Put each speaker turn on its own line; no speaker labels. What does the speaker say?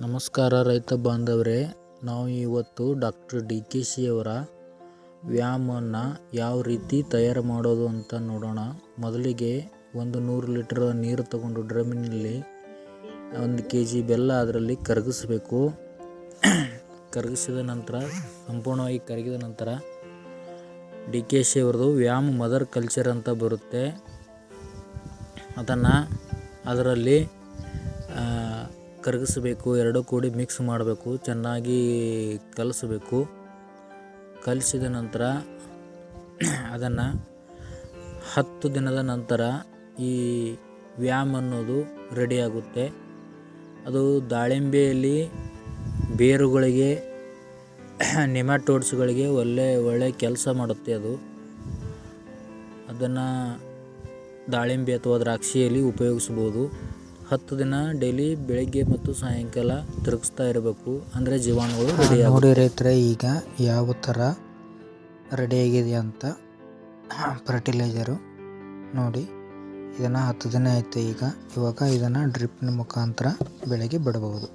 ನಮಸ್ಕಾರ ರೈತ ಬಾಂಧವ್ರೆ, ನಾವು ಇವತ್ತು ಡಾಕ್ಟರ್ ಡಿ ಕೆ ಶಿ ಅವರ ವ್ಯಾಮನ್ನು ಯಾವ ರೀತಿ ತಯಾರು ಮಾಡೋದು ಅಂತ ನೋಡೋಣ. ಮೊದಲಿಗೆ ಒಂದು ನೂರು ಲೀಟರ್ ನೀರು ತಗೊಂಡು ಡ್ರಮ್ಮಿನಲ್ಲಿ ಒಂದು ಕೆ ಜಿ ಬೆಲ್ಲ ಅದರಲ್ಲಿ ಕರಗಿಸಬೇಕು. ಕರಗಿಸಿದ ನಂತರ, ಸಂಪೂರ್ಣವಾಗಿ ಕರಗಿದ ನಂತರ ಡಿ ಕೆ ಶಿ ಅವ್ರದ್ದು ವ್ಯಾಮ್ ಮದರ್ ಕಲ್ಚರ್ ಅಂತ ಬರುತ್ತೆ. ಅದನ್ನು ಅದರಲ್ಲಿ ಕರಗಿಸಬೇಕು, ಎರಡೂ ಕೂಡಿ ಮಿಕ್ಸ್ ಮಾಡಬೇಕು, ಚೆನ್ನಾಗಿ ಕಲಸಬೇಕು. ಕಲಸಿದ ನಂತರ ಅದನ್ನು ಹತ್ತು ದಿನದ ನಂತರ ಈ ವ್ಯಾಮ್ ಅನ್ನೋದು ರೆಡಿಯಾಗುತ್ತೆ ಅದು ದಾಳಿಂಬೆಯಲ್ಲಿ ಬೇರುಗಳಿಗೆ, ನಿಮಾಟೋಡ್ಸ್ಗಳಿಗೆ ಒಳ್ಳೆ ಒಳ್ಳೆ ಕೆಲಸ ಮಾಡುತ್ತೆ ಅದು. ಅದನ್ನು ದಾಳಿಂಬೆ ಅಥವಾ ದ್ರಾಕ್ಷಿಯಲ್ಲಿ ಉಪಯೋಗಿಸ್ಬೋದು. ಹತ್ತು ದಿನ ಡೈಲಿ ಬೆಳಗ್ಗೆ ಮತ್ತು ಸಾಯಂಕಾಲ ತಿರುಗಿಸ್ತಾ ಇರಬೇಕು. ಅಂದರೆ ಜೀವಾಣುಗಳು ರೆಡಿ
ನೋಡಿ ರೈತರೆ ಈಗ ಯಾವ ಥರ ರೆಡಿಯಾಗಿದೆ ಅಂತ ಫರ್ಟಿಲೈಸರು ನೋಡಿ. ಇದನ್ನು ಹತ್ತು ದಿನ ಆಯಿತು ಈಗ. ಇವಾಗ ಇದನ್ನು ಡ್ರಿಪ್ನ ಮುಖಾಂತರ ಬೆಳಗ್ಗೆ ಬಿಡಬಹುದು.